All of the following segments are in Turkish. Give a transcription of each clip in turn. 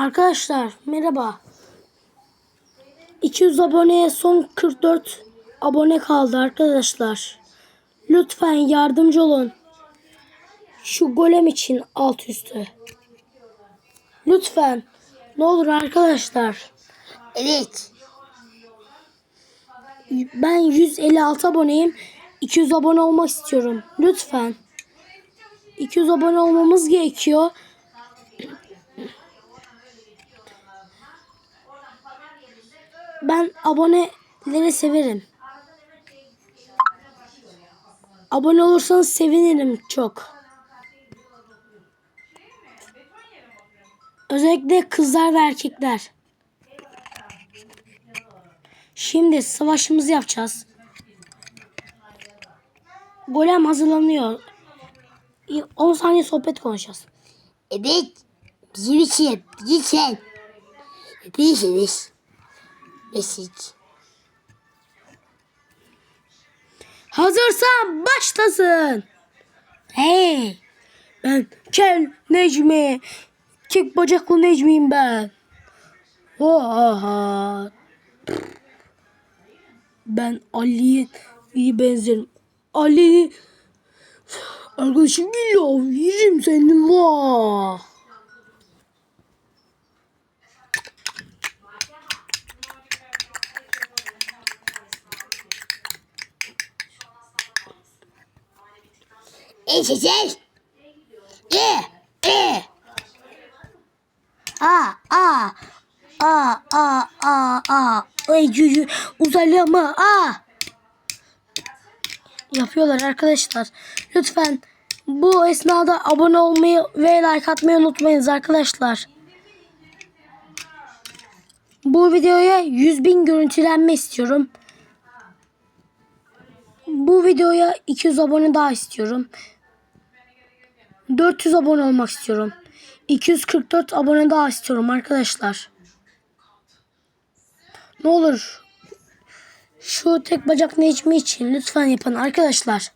Arkadaşlar merhaba. 200 aboneye son 44 abone kaldı arkadaşlar. Lütfen yardımcı olun. Şu golem için alt üstü. Lütfen. Ne olur arkadaşlar. Evet. Ben 156 aboneyim. 200 abone olmak istiyorum. Lütfen. 200 abone olmamız gerekiyor. Ben aboneleri severim. Abone olursanız sevinirim çok. Özellikle kızlar ve erkekler. Şimdi savaşımızı yapacağız. Golem hazırlanıyor. 10 saniye sohbet konuşacağız. Evet. Bizim için. Bizim için. Hepiniz. Mesaj. Hazırsan başlasın. Hey. Ben Kel Necmi. Kek bacaklı Necmi'yim ben. Oha. Ben Ali'ye iyi benzerim. Ali arkadaşım geliyor. Yerim seni vah. Seçer. E. E. A. A. A. A. A. A. Ay cücü uzaylı ama aa. Yapıyorlar arkadaşlar. Lütfen bu esnada abone olmayı ve like atmayı unutmayınız arkadaşlar. Bu videoya 100 bin görüntülenme istiyorum. Bu videoya 200 abone daha istiyorum. 400 abone olmak istiyorum. 244 abone daha istiyorum arkadaşlar. Ne olur şu tek bacak Necmi için lütfen yapın arkadaşlar.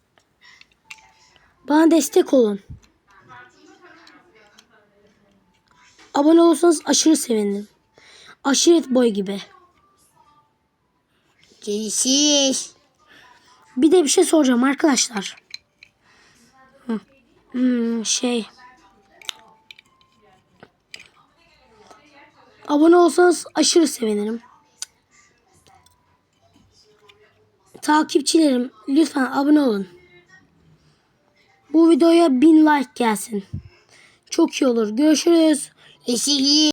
Bana destek olun. Abone olursanız aşırı sevinirim. Aşiret boy gibi. Görüşürüz. Bir de bir şey soracağım arkadaşlar. Hmm, şey. Abone olsanız aşırı sevinirim. Takipçilerim lütfen abone olun. Bu videoya bin like gelsin. Çok iyi olur. Görüşürüz. Görüşürüz.